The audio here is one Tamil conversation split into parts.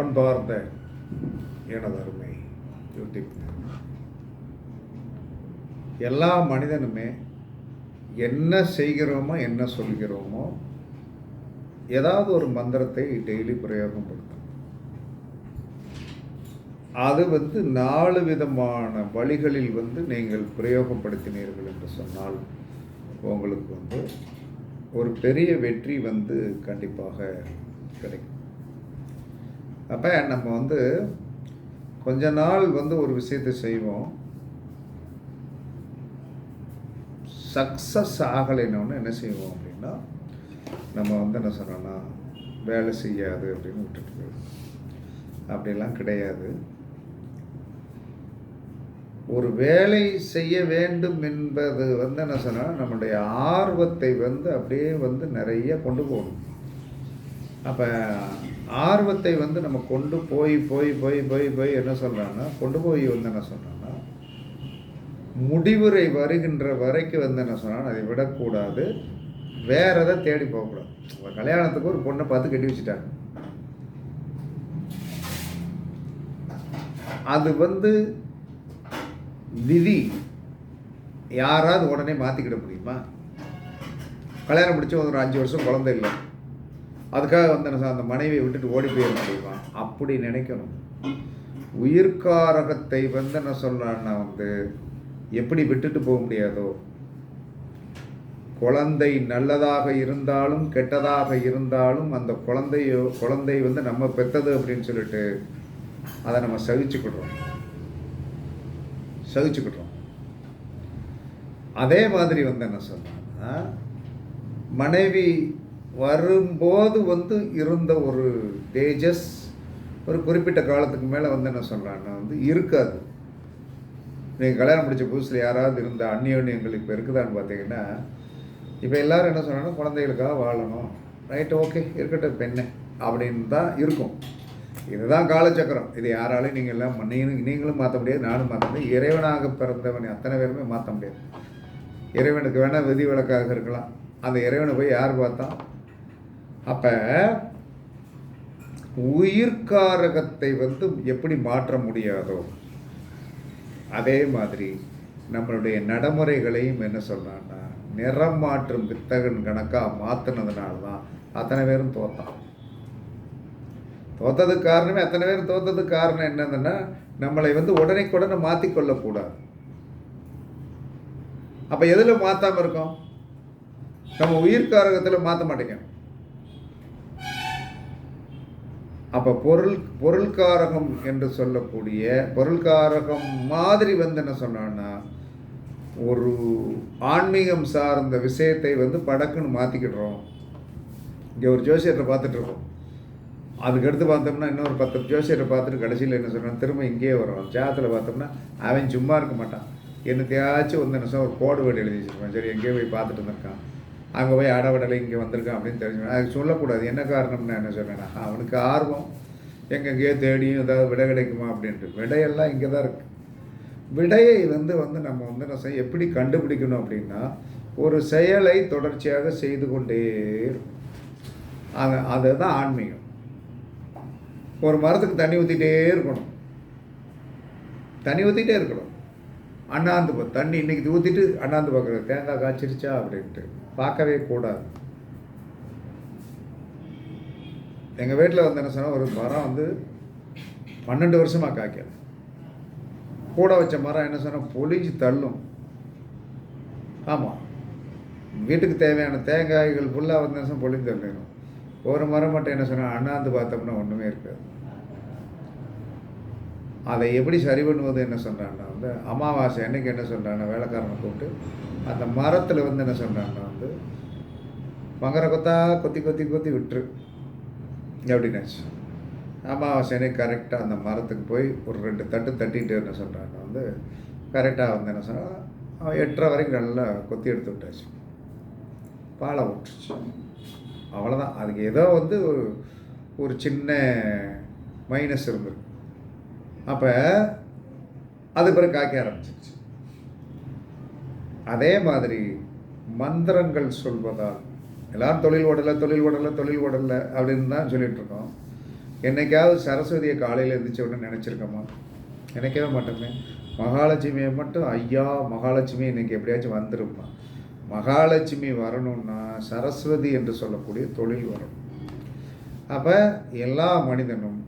அன்பார்ந்த எனதருமை யூடியூப் எல்லா மனிதனுமே என்ன செய்கிறோமோ என்ன சொல்கிறோமோ ஏதாவது ஒரு மந்திரத்தை டெய்லி பிரயோகப்படுத்தணும் அது வந்து நாலு விதமான வழிகளில் வந்து நீங்கள் பிரயோகப்படுத்தினீர்கள் என்று சொன்னால் உங்களுக்கு வந்து ஒரு பெரிய வெற்றி வந்து கண்டிப்பாக கிடைக்கும். அப்போ நம்ம வந்து கொஞ்ச நாள் வந்து ஒரு விஷயத்தை செய்வோம். சக்ஸஸ் ஆகலைன்னு என்ன செய்வோம் அப்படின்னா நம்ம வந்து என்ன சொன்னோம்னா வேலை செய்யாது அப்படின்னு விட்டுட்டு அப்படிலாம் கிடையாது. ஒரு வேலை செய்ய வேண்டும் என்பது வந்து என்ன சொன்னால் நம்மளுடைய ஆர்வத்தை வந்து அப்படியே வந்து நிறைய கொண்டு போகணும். அப்போ ஆர்வத்தை வந்து நம்ம கொண்டு போய் போய் போய் போய் போய் என்ன சொல்கிறாங்கன்னா கொண்டு போய் வந்து என்ன சொல்கிறாங்கன்னா முடிவுரை வருகின்ற வரைக்கும் வந்து என்ன சொன்னால் அதை விடக்கூடாது. வேற எதை தேடி போகக்கூடாது. இப்போ கல்யாணத்துக்கு ஒரு பொண்ணை பார்த்து கட்டி வச்சுட்டாங்க. அது வந்து விதி யாராவது உடனே மாற்றிக்கிட முடியுமா? கல்யாணம் முடிச்சு ஒரு அஞ்சு வருஷம் குழந்தை இல்லை. அதுக்காக வந்து என்ன சார் அந்த மனைவியை விட்டுட்டு ஓடி போயிட முடியுமா அப்படி நினைக்கணும். உயிர்காரகத்தை வந்து என்ன சொல்கிறான்னா வந்து எப்படி விட்டுட்டு போக முடியாதோ குழந்தை நல்லதாக இருந்தாலும் கெட்டதாக இருந்தாலும் அந்த குழந்தையோ குழந்தை வந்து நம்ம பெற்றது அப்படின்னு சொல்லிட்டு அதை நம்ம சகிச்சுக்கிடுறோம். சகிச்சுக்கிட்டோம் அதே மாதிரி வந்து என்ன சொன்னான்னா மனைவி வரும்போது வந்து இருந்த ஒரு தேஜஸ் ஒரு குறிப்பிட்ட காலத்துக்கு மேலே வந்து என்ன சொல்கிறான்னா வந்து இருக்காது. நீங்கள் கல்யாணம் முடித்த புதுசில் யாராவது இருந்த அந்நியோன்யங்கள் இப்போ இருக்குதான்னு பார்த்தீங்கன்னா இப்போ எல்லாரும் என்ன சொல்கிறாங்கன்னா குழந்தைகளுக்காக வாழணும். ரைட் ஓகே இருக்கட்டும் பெண்ணே அப்படின்னு தான் இருக்கும். இதுதான் காலச்சக்கரம். இது யாராலையும் நீங்கள் எல்லாம் நீங்களும் நீங்களும் மாற்ற முடியாது நானும் மாற்ற முடியாது. இறைவனாக பிறந்தவனை அத்தனை பேருமே மாற்ற முடியாது. இறைவனுக்கு வேணால் விதி விளக்காக இருக்கலாம். அந்த இறைவனை போய் யார் பார்த்தா அப்போ உயிர்காரகத்தை வந்து எப்படி மாற்ற முடியாதோ அதே மாதிரி நம்மளுடைய நடைமுறைகளையும் என்ன சொல்கிறான்னா நிறம் மாற்றும் வித்தகன் கணக்காக மாற்றினதுனால தான் அத்தனை பேரும் தோத்தான். தோத்ததுக்கு காரணமே அத்தனை பேர் தோத்ததுக்கு காரணம் என்னதுன்னா நம்மளை வந்து உடனே மாற்றிக்கொள்ளக்கூடாது அப்போ எதில் மாற்றாமல் இருக்கோம்? நம்ம உயிர்காரகத்தில் மாற்ற மாட்டேங்க அப்போ பொருள் பொருள்காரகம் என்று சொல்லக்கூடிய பொருள்காரகம் மாதிரி வந்து என்ன சொன்னான்னா ஒரு ஆன்மீகம் சார்ந்த விஷயத்தை வந்து படக்குன்னு மாற்றிக்கிடுறோம் இங்கே ஒரு ஜோசியத்தை பார்த்துட்டு இருக்கோம் அதுக்கடுத்து பார்த்தோம்னா இன்னொரு பத்து ஜோசியரை பார்த்துட்டு கடைசியில் என்ன சொல்கிறான் திரும்ப இங்கேயே வரும் ஜாதத்தில் பார்த்தோம்னா அவன் சும்மா இருக்க மாட்டான். என்னத்தையாச்சும் வந்து என்ன சொன்னால் ஒரு கோடு வேடு எழுதி வச்சுருப்பான். சரி எங்கேயோ போய் பார்த்துட்டு வந்திருக்கான். அங்கே போய் அடவடலை இங்கே வந்திருக்கான் அப்படின்னு தெரிஞ்சு அது சொல்லக்கூடாது. என்ன காரணம்னு என்ன சொன்னேன்னா அவனுக்கு ஆர்வம் எங்கெங்கேயோ தேடியும் ஏதாவது விடை கிடைக்குமா அப்படின்ட்டு. விடையெல்லாம் இங்கே தான் இருக்குது விடையை வந்து வந்து நம்ம வந்து என்ன செய்ய எப்படி கண்டுபிடிக்கணும் அப்படின்னா ஒரு செயலை தொடர்ச்சியாக செய்து கொண்டே இருக்கும் அது அதுதான் ஆன்மீகம். ஒரு மரத்துக்கு தண்ணி ஊற்றிட்டே இருக்கணும். தண்ணி ஊற்றிட்டே இருக்கணும். அண்ணாந்து தண்ணி இன்னைக்கு ஊற்றிட்டு அண்ணாந்து பார்க்குறது தேங்காய் காய்ச்சிருச்சா அப்படின்ட்டு. பார்க்கவே கூடாது. எங்கள் வீட்டில் வந்து என்ன சொன்னால் ஒரு மரம் வந்து பன்னெண்டு வருஷமாக காய்க்கல. கூட வச்ச மரம் என்ன சொன்னால் பொழிஞ்சு தள்ளும். ஆமாம் வீட்டுக்கு தேவையான தேங்காய்கள் ஃபுல்லாக வந்து என்ன சொன்னால் பொழிஞ்சு தள்ளிடும் ஒரு மரம் மட்டும் என்ன சொன்னால் அண்ணாந்து பார்த்தோம்னா ஒன்றுமே இருக்காது. அதை எப்படி சரி பண்ணுவது என்ன சொல்கிறான்னா வந்து அமாவாசை அன்னைக்கு என்ன சொல்கிறான்னா வேலைக்காரனை கூப்பிட்டு அந்த மரத்தில் வந்து என்ன சொல்கிறான்னா வந்து மகர கொத்தா கொத்தி கொத்தி கொத்தி விட்டுரு. எப்படின்னாச்சு? அமாவாசை அன்னைக்கு கரெக்டாக அந்த மரத்துக்கு போய் ஒரு ரெண்டு தட்டு தட்டிட்டு என்ன சொல்கிறான்னா வந்து கரெக்டாக வந்து என்ன சொன்னால் அவன் எட்டரை வரைக்கும் நல்லா கொத்தி எடுத்து விட்டாச்சு. பாலை விட்டுருச்சு அவ்வளோதான் அதுக்கு ஏதோ வந்து ஒரு ஒரு சின்ன மைனஸ் இருந்திருக்கு. அப்போ அது பிறகு காய்க்க ஆரம்பிச்சிருச்சு. அதே மாதிரி மந்திரங்கள் சொல்வதால் எல்லாரும் தொழில் ஓடலை தொழில் ஓடலை தொழில் ஓடலை அப்படின்னு தான் சொல்லிகிட்ருக்கோம் இருக்கோம். என்னைக்காவது சரஸ்வதியை காலையில் எழுந்திரிச்ச உடனே நினச்சிருக்கோமா? நினைக்கவே மாட்டோமே. மகாலட்சுமியை மட்டும் ஐயா மகாலட்சுமி இன்றைக்கி எப்படியாச்சும் வந்துருமா மகாலட்சுமி வரணும்னா சரஸ்வதி என்று சொல்லக்கூடிய தொழில் வரணும் அப்போ எல்லா மனிதனும்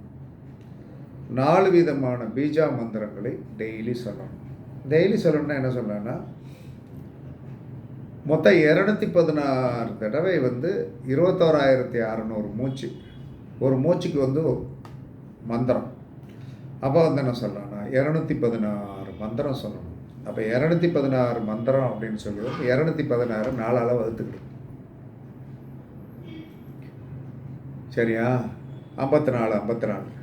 நாலு விதமான பீஜா மந்திரங்களை டெய்லி சொல்லணும். டெய்லி சொல்லணும்னா என்ன சொல்லணும்னா மொத்தம் இரநூத்தி பதினாறு தடவை வந்து இருபத்தோராயிரத்தி அறநூறு மூச்சு. ஒரு மூச்சுக்கு வந்து மந்திரம். அப்போ வந்து என்ன சொல்லணும்னா இரநூத்தி பதினாறு மந்திரம் சொல்லணும். அப்போ இரநூத்தி பதினாறு மந்திரம் அப்படின்னு சொல்லி இரநூத்தி பதினாறு நாலால் வகுத்துக்கிடும் சரியா? ஐம்பத்தி நாலு ஐம்பத்தி நாலு.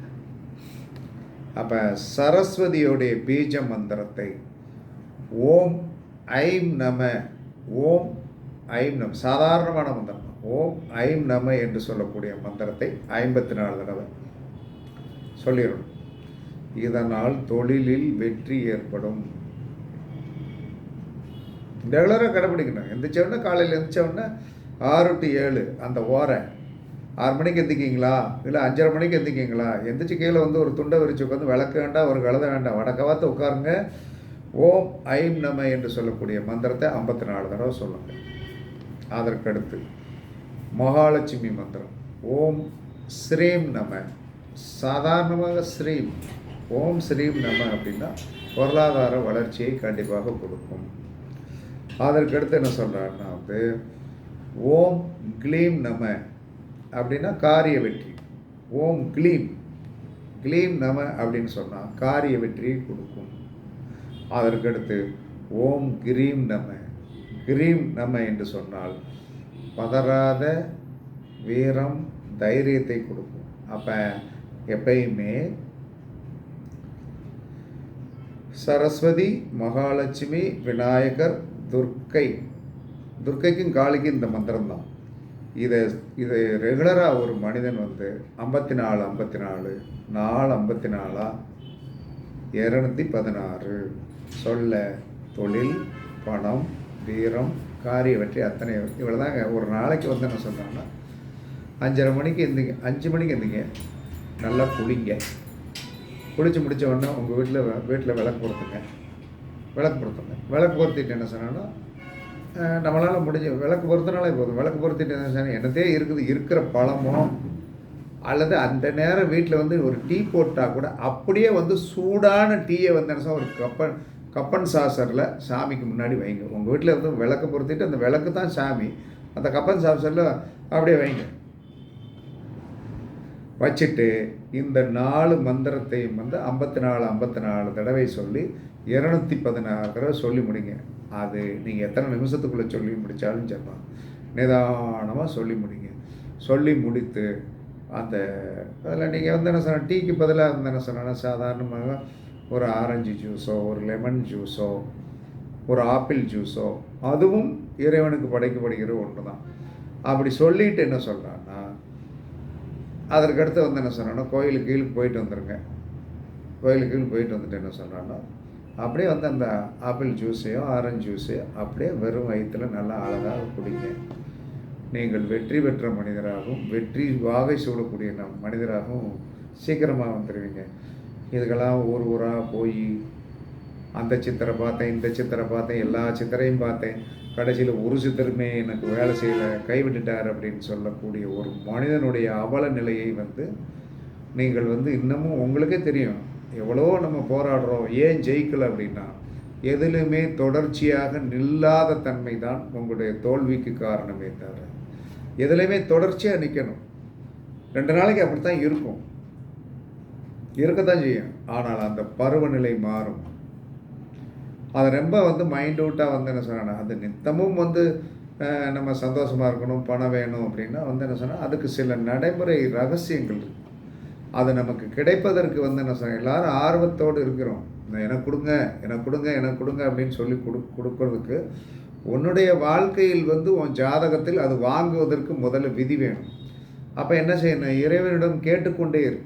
அப்போ சரஸ்வதியோடைய பீஜ மந்திரத்தை ஓம் ஐம் நம ஓம் ஐம் நம சாதாரணமான மந்திரம். ஓம் ஐம் நம என்று சொல்லக்கூடிய மந்திரத்தை ஐம்பத்தி நாலு தடவை சொல்லிடணும். இதனால் தொழிலில் வெற்றி ஏற்படும். ரெகுலராக கடைப்பிடிக்கணும் எந்திரிச்ச உடனே காலையில் எந்திரிச்ச உடனே ஆறு டு ஏழு அந்த ஓரை ஆறு மணிக்கு எந்திக்கிங்களா இல்லை அஞ்சரை மணிக்கு எந்திக்கிங்களா எந்திரிச்சு கீழே வந்து ஒரு துண்டை விரிச்சு உட்காந்து விளக்க வேண்டாம் ஒரு கழுத வேண்டாம் வடக்கவாத்து உட்காருங்க. ஓம் ஐம் நம என்று சொல்லக்கூடிய மந்திரத்தை ஐம்பத்தி நாலு தடவை சொல்லுங்க. அதற்கடுத்து மகாலட்சுமி மந்திரம். ஓம் ஸ்ரீம் நம. சாதாரணமாக ஸ்ரீம். ஓம் ஸ்ரீம் நம அப்படின்னா பொருளாதார வளர்ச்சியை கண்டிப்பாக கொடுக்கும். அதற்கடுத்து என்ன சொல்கிறாருன்னா வந்து ஓம் க்ளீம் நம. அப்படின்னா காரிய வெற்றி. ஓம் க்ளீம். க்ளீம் நம அப்படின்னு சொன்னால் காரிய வெற்றியை கொடுக்கும். அதற்கடுத்து ஓம் கிரீம் நம. கிரீம் நம என்று சொன்னால் பதறாத வீரம் தைரியத்தை கொடுக்கும். அப்போ எப்பயுமே சரஸ்வதி மகாலட்சுமி விநாயகர் துர்க்கை. துர்க்கைக்கும் காளிக்கும் இந்த மந்திரம் தான் இதை இதை ரெகுலராக ஒரு மனிதன் வந்து ஐம்பத்தி நாலு ஐம்பத்தி நாலு நாலு ஐம்பத்தி நாலா இரநூத்தி பதினாறு. சொல்ல தொழில் பணம் வீரம் காரிய வெற்றி அத்தனை இவ்வளோ தாங்க ஒரு நாளைக்கு வந்து என்ன சொன்னாங்கன்னா அஞ்சரை மணிக்கு இருந்தீங்க அஞ்சு மணிக்கு இருந்தீங்க நல்லா குளிங்க. குளிச்சு முடித்த உடனே உங்கள் வீட்டில் வீட்டில் விளக்கு கொடுத்துங்க விளக்கு கொடுத்துங்க விளக்கு பொருத்திட்டு என்ன சொன்னாங்கன்னா நம்மளால் முடிஞ்ச விளக்கு பொறுத்தனாலே போதும். விளக்கு பொருத்திட்டு என்னதே இருக்குது இருக்கிற பழமோ அல்லது அந்த நேரம் வீட்டில் வந்து ஒரு டீ போட்டால் கூட அப்படியே வந்து சூடான டீயை வந்து என்ன ஒரு கப்பன் கப்பன் சாசரில் சாமிக்கு முன்னாடி வைங்க. உங்கள் வீட்டில் வந்து விளக்கு பொறுத்திட்டு அந்த விளக்கு தான் சாமி. அந்த கப்பன் சாசரில் அப்படியே வைங்க. வச்சுட்டு இந்த நாலு மந்திரத்தையும் வந்து ஐம்பத்தி நாலு ஐம்பத்தி நாலு தடவை சொல்லி இரநூத்தி பதினாறு தடவை சொல்லி முடிங்க. அது நீங்கள் எத்தனை நிமிஷத்துக்குள்ளே சொல்லி முடித்தாலும் சொல்லலாம் நிதானமாக சொல்லி முடிங்க. சொல்லி முடித்து அந்த அதில் நீங்கள் வந்து என்ன சொன்ன டீக்கு பதிலாக வந்து என்ன சொன்னால் சாதாரணமாக ஒரு ஆரஞ்சு ஜூஸோ ஒரு லெமன் ஜூஸோ ஒரு ஆப்பிள் ஜூஸோ அதுவும் இறைவனுக்கு படைக்கப்படுகிற ஒன்று தான் அப்படி சொல்லிட்டு என்ன சொல்கிறான்னா அதற்கடுத்து வந்து என்ன சொன்னான்னா கோயிலுக்கு கீழுக்கு போயிட்டு வந்துடுங்க கோயிலுக்கு கீழே போயிட்டு வந்துட்டு என்ன சொல்கிறான்னா அப்படியே வந்து அந்த ஆப்பிள் ஜூஸையோ ஆரஞ்சு ஜூஸையோ அப்படியே வெறும் வயிற்றில் நல்லா அழகாக குடிங்க. நீங்கள் வெற்றி பெற்ற மனிதராகவும் வெற்றி வாகை சூடக்கூடிய நம் மனிதராகவும் சீக்கிரமாக வந்துடுவீங்க இதுக்கெல்லாம் ஊர் ஊராக போய் அந்த சித்தரை பார்த்தேன் இந்த சித்தரை பார்த்தேன் எல்லா சித்தரையும் பார்த்தேன். கடைசியில் ஒரு சித்தருமே எனக்கு வேலை செய்யலை கைவிட்டுட்டார் அப்படின்னு சொல்லக்கூடிய ஒரு மனிதனுடைய அவல நிலையை வந்து நீங்கள் வந்து இன்னமும் உங்களுக்கே தெரியும். எவ்வளோ நம்ம போராடுறோம் ஏன் ஜெயிக்கலை அப்படின்னா எதிலுமே தொடர்ச்சியாக நில்லாத தன்மை தான் உங்களுடைய தோல்விக்கு காரணமே தவிர. எதுலையுமே தொடர்ச்சியாக நிற்கணும் ரெண்டு நாளைக்கு அப்படித்தான் இருக்கும். இருக்கத்தான் செய்யும். ஆனால் அந்த பருவநிலை மாறும். அது ரொம்ப வந்து மைண்ட் அவுட்டாக வந்து என்ன சொன்னா அது நித்தமும் வந்து நம்ம சந்தோஷமாக இருக்கணும் பணம் வேணும் அப்படின்னா வந்து என்ன சொன்னால் அதுக்கு சில நடைமுறை ரகசியங்கள் இருக்குது அது நமக்கு கிடைப்பதற்கு வந்து என்ன சொன்ன எல்லாரும் ஆர்வத்தோடு இருக்கிறோம். எனக்கு கொடுங்க எனக்கு கொடுங்க எனக்கு கொடுங்க அப்படின்னு சொல்லி கொடு கொடுக்கறதுக்கு உன்னுடைய வாழ்க்கையில் வந்து உன் ஜாதகத்தில் அது வாங்குவதற்கு முதல்ல விதி வேணும். அப்போ என்ன செய்யணும்? இறைவனிடம் கேட்டுக்கொண்டே இரு.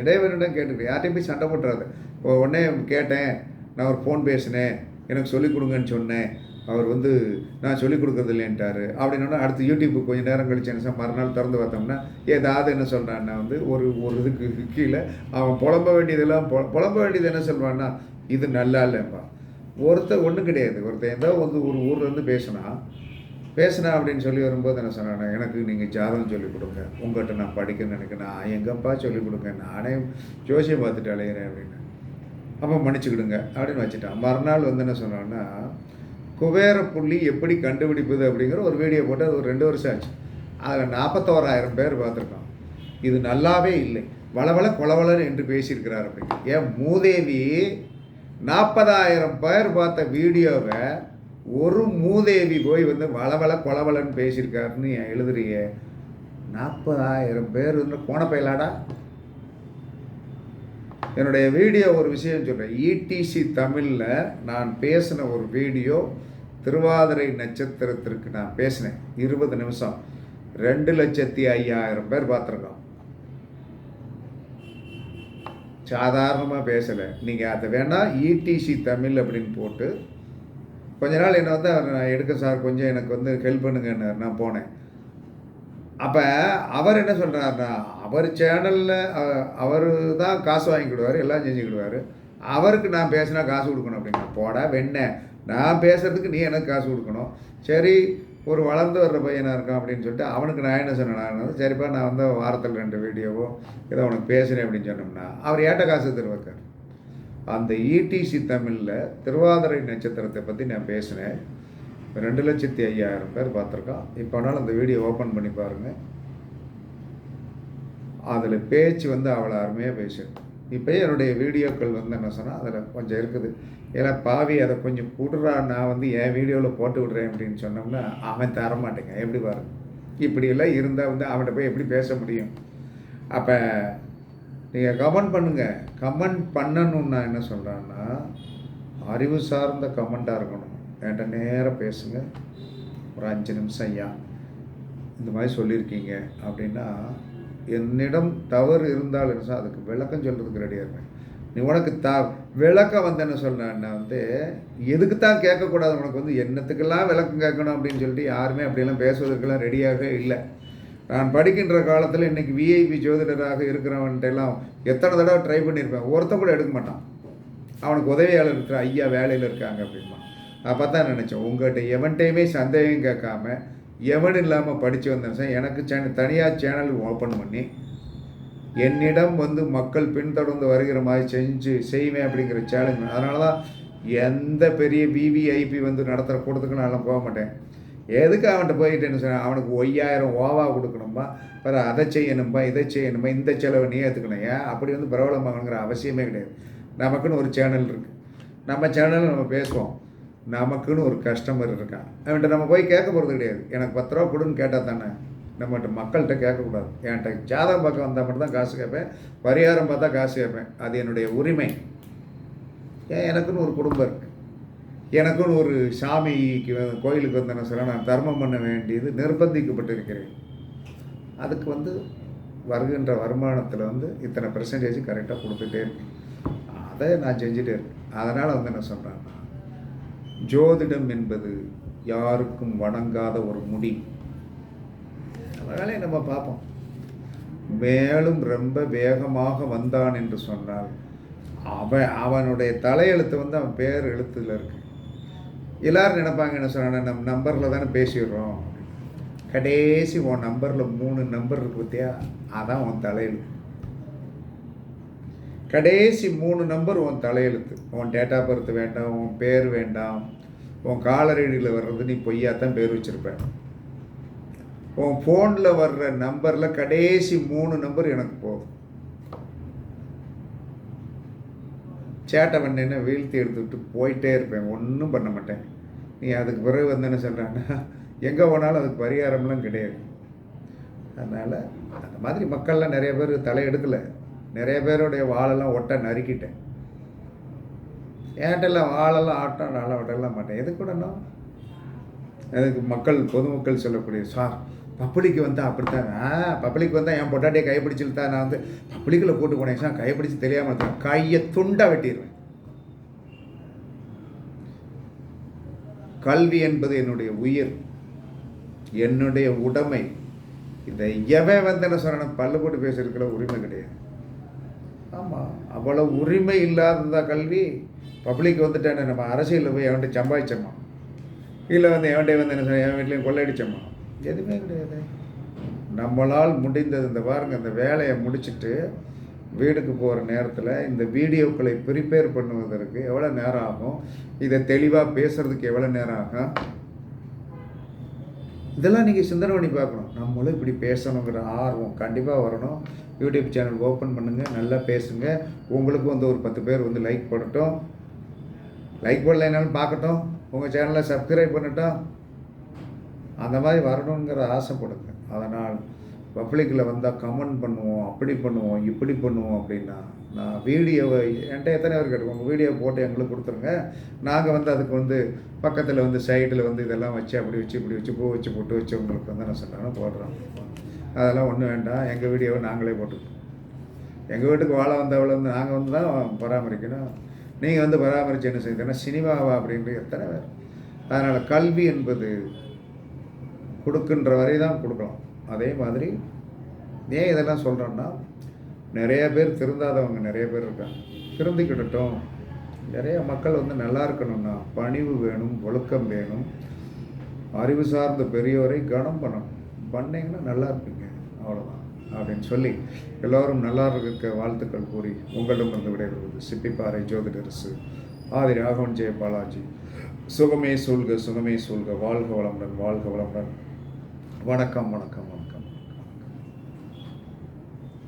இறைவனிடம் கேட்டுக்கிட்டு யார்ட்டையும் போய் சண்டை போட்டுறாது. இப்போ உடனே கேட்டேன் நான் ஒரு ஃபோன் பேசினேன் எனக்கு சொல்லிக் கொடுங்கன்னு சொன்னேன். அவர் வந்து நான் சொல்லிக் கொடுக்குறது இல்லைன்ட்டாரு அப்படின்னா அடுத்து யூடியூப் கொஞ்சம் நேரம் கழிச்சு என்ன மறுநாள் திறந்து பார்த்தோம்னா ஏதாவது என்ன சொல்கிறான்னா வந்து ஒரு ஒரு இதுக்கு கீழே அவன் புலம்ப வேண்டியதெல்லாம் புலம்ப வேண்டியது என்ன சொல்வான்னா இது நல்லா இல்லைப்பா. ஒருத்தர் ஒன்றும் கிடையாது. ஒருத்தர் ஏதோ வந்து ஒரு ஊர்லேருந்து பேசினா பேசினா அப்படின்னு சொல்லி வரும்போது என்ன சொன்னாங்க எனக்கு நீங்கள் ஜாதகம் சொல்லிக் கொடுங்க. உங்கள்கிட்ட நான் படிக்கணும்னு நினைக்கிறேன். நான் எங்கப்பா சொல்லிக் கொடுங்க? நானே ஜோசியம் பார்த்துட்டு அலையிறேன் அப்படின்னு. அப்போ மன்னிச்சுக்கிடுங்க அப்படின்னு வச்சுட்டான். மறுநாள் வந்து என்ன சொன்னான்னா குபேர புள்ளி எப்படி கண்டுபிடிப்பது அப்படிங்கிற ஒரு வீடியோ போட்டு அது ஒரு ரெண்டு வருஷம் ஆச்சு. அதில் நாற்பத்தோராயிரம் பேர் பார்த்துருக்கோம். இது நல்லாவே இல்லை. வளவள கொலவளன்னு என்று பேசியிருக்கிறார் அப்படிங்க. ஏன் மூதேவி நாற்பதாயிரம் பேர் பார்த்த வீடியோவை ஒரு மூதேவி போய் வந்து வளவள கொலவளன்னு பேசியிருக்காருன்னு ஏன் நாற்பதாயிரம் பேர் வந்து கோணப்பயலாடா? என்னுடைய வீடியோ ஒரு விஷயம் சொல்கிறேன் இடிசி தமிழில் நான் பேசின ஒரு வீடியோ திருவாதிரை நட்சத்திரத்திற்கு நான் பேசினேன். இருபது நிமிஷம். ரெண்டு லட்சத்தி ஐயாயிரம் பேர் பார்த்துருக்கோம். சாதாரணமாக பேசலை. நீங்கள் அதை வேணால் இடிசி தமிழ் அப்படின்னு போட்டு கொஞ்ச நாள் என்னை வந்து அவர் நான் எடுக்க சார் கொஞ்சம் எனக்கு வந்து ஹெல்ப் பண்ணுங்கன்னார். நான் போனேன். அப்போ அவர் என்ன சொல்கிறாருன்னா அவர் சேனலில் அவர் தான் காசு வாங்கிக்கிடுவார் எல்லாம் செஞ்சுக்கிடுவார். அவருக்கு நான் பேசினா காசு கொடுக்கணும் அப்படிங்கிற போடா வெண்ண நான் பேசுகிறதுக்கு நீ எனக்கு காசு கொடுக்கணும். சரி ஒரு வளர்ந்து வர்ற பையனாக இருக்கான் அப்படின்னு சொல்லிட்டு அவனுக்கு நான் என்ன சொன்னேன் சரிப்பா நான் வந்து வாரத்தில் ரெண்டு வீடியோவோ ஏதோ உனக்கு பேசுகிறேன் அப்படின்னு சொன்னோம்னா அவர் ஏட்ட காசு தருவாக்கார்? அந்த இடிசி தமிழில் திருவாதிரை நட்சத்திரத்தை பற்றி நான் பேசினேன் இப்போ ரெண்டு லட்சத்தி ஐயாயிரம் பேர் பார்த்துருக்கான் இப்போ வேணாலும் அந்த வீடியோ ஓப்பன் பண்ணி பாருங்கள் அதில் பேச்சு வந்து அவ்வளோ அருமையாக பேசியிருக்கு இப்போ என்னுடைய வீடியோக்கள் வந்து என்ன சொன்னால் அதில் கொஞ்சம் இருக்குது. ஏன்னா பாவி அதை கொஞ்சம் கூடுறா நான் வந்து என் வீடியோவில் போட்டு விடுறேன் அப்படின்னு சொன்னோம்னா அவன் தர மாட்டேங்க எப்படி பாருங்க இப்படியெல்லாம் இருந்தால் வந்து அவன்கிட்ட போய் எப்படி பேச முடியும்? அப்போ நீங்கள் கமெண்ட் பண்ணுங்கள் கமெண்ட் பண்ணணும்னா என்ன சொல்கிறேன்னா அறிவு சார்ந்த கமெண்ட்டாக இருக்கணும். என்கிட்ட நேராக பேசுங்க. ஒரு அஞ்சு நிமிஷம் ஐயா. இந்த மாதிரி சொல்லியிருக்கீங்க அப்படின்னா என்னிடம் தவறு இருந்தால் என்ன அதுக்கு விளக்கம் சொல்கிறதுக்கு ரெடியாக இருப்பேன். நீ உனக்கு த விளக்கம் வந்து என்ன சொன்னேன்னா வந்து எதுக்கு தான் கேட்கக்கூடாது? உனக்கு வந்து என்னத்துக்கெல்லாம் விளக்கம் கேட்கணும் அப்படின்னு சொல்லிட்டு யாருமே அப்படியெல்லாம் பேசுவதற்கெல்லாம் ரெடியாக இல்லை. நான் படிக்கின்ற காலத்தில் இன்னைக்கு விஐபி ஜோதிடராக இருக்கிறவன்ட்டெல்லாம் எத்தனை தடவை ட்ரை பண்ணியிருப்பேன். ஒருத்தன் கூட எடுக்க மாட்டான். அவனுக்கு உதவியாளர் இருக்கிற ஐயா வேலையில் இருக்காங்க அப்படிமா அப்போ தான் நினச்சோம் உங்கள்கிட்ட எவன்ட்டையுமே சந்தேகம் கேட்காம எவன் இல்லாமல் படித்து வந்தேன் சார் எனக்கு சேனல் தனியாக சேனல் ஓப்பன் பண்ணி என்னிடம் வந்து மக்கள் பின்தொடர்ந்து வருகிற மாதிரி செஞ்சு செய்வேன் அப்படிங்கிற சேலஞ்ச் அதனால தான் எந்த பெரிய விவிஐபி வந்து நடத்துகிற கூட்டத்துக்கு நான் போக மாட்டேன். எதுக்கு அவன்கிட்ட போயிட்டேன்னு சொன்னேன் அவனுக்கு ஒய்யாயிரம் ஓவா கொடுக்கணும்பா பிற அதை செய்யணும்பா இதை செய்யணும்பா இந்த செலவை நீ ஏற்றுக்கணும் ஏன் அப்படி வந்து பிரபலமாகணுங்கிற அவசியமே கிடையாது. நமக்குன்னு ஒரு சேனல் இருக்குது நம்ம சேனலில் நம்ம பேசுவோம். நமக்குன்னு ஒரு கஸ்டமர் இருக்கான். அவன்கிட்ட நம்ம போய் கேட்க போகிறது கிடையாது. எனக்கு பத்து ரூபா கொடுன்னு கேட்டால் தானே? நம்மகிட்ட மக்கள்கிட்ட கேட்கக்கூடாது. என்கிட்ட ஜாதகம் பார்க்க வந்தால் மட்டும் தான் காசு கேட்பேன். பரிகாரம் பார்த்தா காசு கேட்பேன். அது என்னுடைய உரிமை. ஏன் எனக்குன்னு ஒரு குடும்பம் இருக்குது எனக்குன்னு ஒரு சாமிக்கு வந்து- கோயிலுக்கு வந்தேன்னு சொல்ல நான் தர்மம் பண்ண வேண்டியது நிர்பந்திக்கப்பட்டிருக்கிறேன். அதுக்கு வந்து வருகின்ற வருமானத்தில் வந்து இத்தனை பெர்சன்டேஜ் கரெக்டாக கொடுத்துட்டே இருக்கேன். அதை நான் செஞ்சுட்டே இருக்கேன். அதனால் வந்து என்ன சொல்கிறேன்னா ஜோதிடம் என்பது யாருக்கும் வணங்காத ஒரு முடி. நம்ம வேலையை நம்ம பார்ப்போம். மேலும் ரொம்ப வேகமாக வந்தான் என்று சொன்னால் அவன் அவனுடைய தலையெழுத்து வந்து அவன் பேர் எழுத்துல இருக்கு. எல்லாரும் நினைப்பாங்க என்ன சொன்னா நம்ம நம்பரில் தானே பேசிடுறோம். கடைசி உன் நம்பரில் மூணு நம்பர் இருக்கு பார்த்தியா? அதான் உன் தலையெழுத்து. கடைசி மூணு நம்பர் உன் தலையெழுத்து. உன் டேட் ஆஃப் பர்த் வேண்டாம் உன் பேர் வேண்டாம் உன் காலரடியில் வர்றது நீ பொய்யாத்தான் பேர் வச்சுருப்பேன் உன் ஃபோனில் வர்ற நம்பரில் கடைசி மூணு நம்பர் எனக்கு போதும். சேட்டை பண்ணேன்னா வீழ்த்தி எடுத்துக்கிட்டு போயிட்டே இருப்பேன். ஒன்றும் பண்ண மாட்டேன். நீ அதுக்கு பிறகு வந்து என்ன சொல்கிறான்னா எங்கே போனாலும் அதுக்கு பரிகாரம்லாம் கிடையாது. அதனால் அந்த மாதிரி மக்கள்லாம் நிறைய பேர் தலையெடுக்கலை நிறைய பேருடைய வாழெல்லாம் ஒட்ட நறுக்கிட்டேன். ஏட்டெல்லாம் வாழெல்லாம் ஆட்டம் நல்லா விடலாம் மாட்டேன். எதுக்கு விடணும்? அதுக்கு மக்கள் பொதுமக்கள் சொல்லக்கூடிய சார் பப்ளிக் வந்தால் அப்படித்தான். ஆ பப்ளிக் வந்தால் என் பொட்டாட்டியை கைப்பிடிச்சிட்டு தான் நான் வந்து பப்ளிக்கில் கூட்டு போனேன். சார் கைப்பிடிச்சு தெரியாமல் இருக்கேன் கையை துண்டாக வெட்டிடுவேன் கல்வி என்பது என்னுடைய உயிர். என்னுடைய உடைமை. இதை எவன் வந்து என்ன சொன்ன பல்லு போட்டு பேசுறதுக்குள்ள உரிமை கிடையாது. ஆமாம் அவ்வளோ உரிமை இல்லாததா கல்வி? பப்ளிக் வந்துட்டானே நம்ம அரசியலில் போய் அவன்கிட்ட சம்பாதிச்சோமா? இல்லை வந்து எவன்டே வந்து என்ன சொன்ன என் வீட்லேயும் கொள்ளையடிச்சோமா? எதுவுமே கிடையாது. நம்மளால் முடிந்தது இந்த பாருங்க இந்த வேலையை முடிச்சுட்டு வீடுக்கு போகிற நேரத்தில் இந்த வீடியோக்களை ப்ரிப்பேர் பண்ணுவதற்கு எவ்வளோ நேரம் ஆகும்? இதை தெளிவாக பேசுகிறதுக்கு எவ்வளோ நேரம் ஆகும்? இதெல்லாம் நீங்கள் சிந்தனை பண்ணி பார்க்கணும். நம்மளும் இப்படி பேசணுங்கிற ஆர்வம் கண்டிப்பாக வரணும். யூடியூப் சேனல் ஓப்பன் பண்ணுங்கள் நல்லா பேசுங்க. உங்களுக்கு வந்து ஒரு பத்து பேர் வந்து லைக் போடட்டும். லைக் பண்ணலைனாலும் பார்க்கட்டும். உங்கள் சேனலை சப்ஸ்கிரைப் பண்ணட்டும். அந்த மாதிரி வரணுங்கிற ஆசைப்படுங்க அதனால் பப்ளிக்கில் வந்தால் கமெண்ட் பண்ணுவோம் அப்படி பண்ணுவோம் இப்படி பண்ணுவோம் அப்படின்னா நான் வீடியோவை என்கிட்ட எத்தனை பேர் கேட்டு உங்கள் வீடியோ போட்டு எங்களுக்கு கொடுத்துருங்க. நாங்கள் வந்து அதுக்கு வந்து பக்கத்தில் வந்து சைடில் வந்து இதெல்லாம் வச்சு அப்படி வச்சு இப்படி வச்சு பூ வச்சு போட்டு வச்சு உங்களுக்கு வந்து நான் சொன்னாலும் போடுறோம் அதெல்லாம் ஒன்றும் வேண்டாம். எங்கள் வீடியோவை நாங்களே போட்டுக்கோம் எங்கள் வீட்டுக்கு வாழ வந்தவளை வந்து நாங்கள் வந்து தான் பராமரிக்கணும். நீங்கள் வந்து பராமரித்து என்ன செய்யுதுன்னா சினிமாவா அப்படின்றது எத்தனை பேர்? அதனால் கல்வி என்பது கொடுக்கின்ற வரை தான் கொடுக்கலாம் அதே மாதிரி ஏன் இதெல்லாம் சொல்கிறோன்னா நிறைய பேர் திருந்தாதவங்க நிறைய பேர் இருக்காங்க. திருந்திக்கிட்டட்டும் நிறைய மக்கள் வந்து நல்லா இருக்கணும்னா பணிவு வேணும் ஒழுக்கம் வேணும். அறிவு சார்ந்த பெரியோரை கனம் பண்ணணும். பண்ணிங்கன்னா நல்லா இருக்கு அவ்வளோதான் அப்படின்னு சொல்லி எல்லோரும் நல்லா இருக்க வாழ்த்துக்கள் கூறி உங்களிடமிருந்து விடைபெறுவது சிப்பிப்பாறை ஜோதிடரசு ஆதி ராகவன் ஜெய பாலாஜி. சுகமே சூழ்க சுகமே சூழ்க வாழ்க வளமுடன் வாழ்க வளமுடன். வணக்கம் வணக்கம் வணக்கம்.